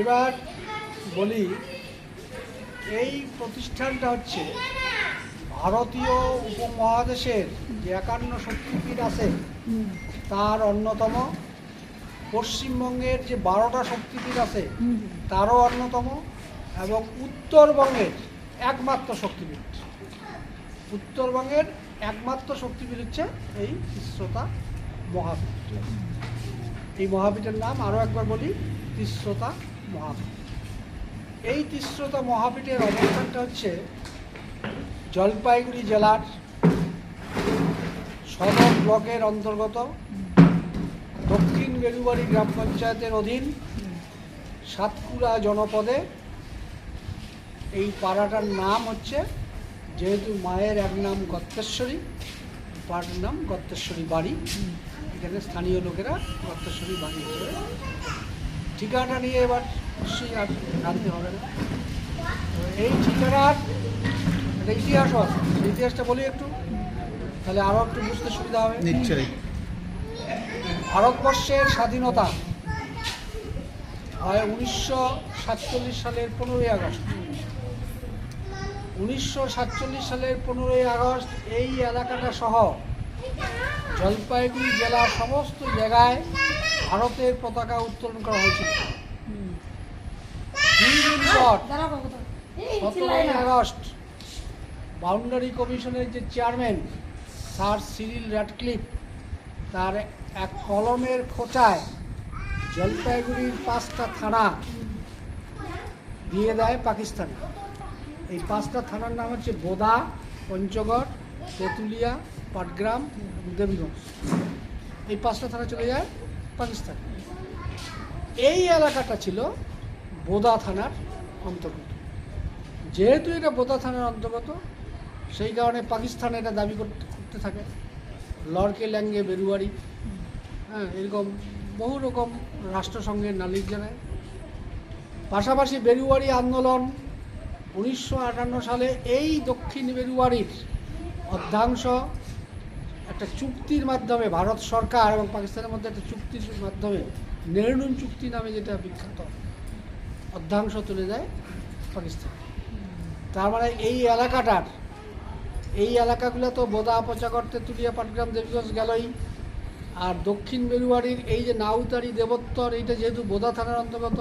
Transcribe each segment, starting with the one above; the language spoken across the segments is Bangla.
এবার বলি, এই প্রতিষ্ঠানটা হচ্ছে ভারতীয় উপমহাদেশের যে একান্ন শক্তিপীঠ আছে, তার অন্যতম। পশ্চিমবঙ্গের যে বারোটা শক্তিপীঠ আছে, তারও অন্যতম এবং উত্তরবঙ্গের একমাত্র শক্তিপীঠ। উত্তরবঙ্গের একমাত্র শক্তিপীঠ হচ্ছে এই তিস্রোতা মহাপীঠ। এই মহাপীঠের নাম আরও একবার বলি, তিস্রোতা মহাপীঠ। এই তিস্রোতা মহাপীঠের অবস্থানটা হচ্ছে জলপাইগুড়ি জেলার সদর ব্লকের অন্তর্গত দক্ষিণ বেলুবাড়ি গ্রাম পঞ্চায়েতের অধীন সাতকুড়া জনপদে এই পাড়াটার নাম হচ্ছে যেহেতু মায়ের এক নাম গত্তেশ্বরী পাড়ার নাম গত্তেশ্বরী বাড়ি। এখানে স্থানীয় লোকেরা গত্তেশ্বরী বাড়ি হিসেবে ঠিকানা নিয়ে এবার নিশ্চয়ই আর জানতে হবে না। তো এই ঠিকানার একটা ইতিহাসও আছে। সেই ইতিহাসটা বলি একটু তাহলে আরও একটু বুঝতে সুবিধা হবে। নিশ্চয়ই। ভারতবর্ষের স্বাধীনতা হয় উনিশশো সাতচল্লিশ সালের পনেরোই আগস্ট। উনিশশো সাতচল্লিশ সালের পনেরোই আগস্ট এই এলাকাটা সহ জলপাইগুড়ি জেলার সমস্ত জায়গায় ভারতের পতাকা উত্তোলন করা হয়েছিল। সতেরোই আগস্ট বাউন্ডারি কমিশনের যে চেয়ারম্যান স্যার সিরিল র্যাডক্লিফ তার এক কলমের খোঁচায় জলপাইগুড়ির পাঁচটা থানা দিয়ে দেয় পাকিস্তান। এই পাঁচটা থানার নাম হচ্ছে বোদা পঞ্চগড় তেঁতুলিয়া পাটগ্রাম দেবীগঞ্জ। এই পাঁচটা থানা চলে যায় পাকিস্তান। এই এলাকাটা ছিল বোদা থানার অন্তর্গত। যেহেতু এটা বোদা থানার অন্তর্গত, সেই কারণে পাকিস্তান এটা দাবি করতে করতে থাকে। লড়কে ল্যাঙ্গে, বেরুয়ারি হ্যাঁ এরকম বহু রকম রাষ্ট্রসংঘের নালিশ জানায়। পাশাপাশি বেরুয়ারি আন্দোলন উনিশশো আটান্ন সালে এই দক্ষিণ বেরুয়ারির অর্ধাংশ একটা চুক্তির মাধ্যমে ভারত সরকার এবং পাকিস্তানের মধ্যে একটা চুক্তির মাধ্যমে নেহরুন চুক্তি নামে যেটা বিখ্যাত অর্ধাংশ তুলে দেয় পাকিস্তান। তার মানে এই এলাকাটার, এই এলাকাগুলো তো বোদা পচাগড় তেঁতুলিয়া পাটগ্রাম দেবীগঞ্জ গেলই। আর দক্ষিণ বেরুয়ারির এই যে নাউতারি দেবোত্তর, এইটা যেহেতু বোদা থানার অন্তর্গত,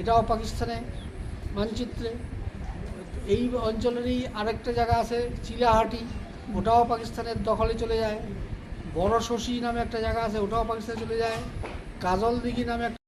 এটাও পাকিস্তানে মানচিত্রে। এই অঞ্চলেরই আরেকটা জায়গা আছে, চিলাহাটি। ওটাও পাকিস্তানের দখলে চলে যায়। বড় শশী নামে একটা জায়গা আছে, ওটাও পাকিস্তানে চলে যায়। কাজল দিঘি নামে একটা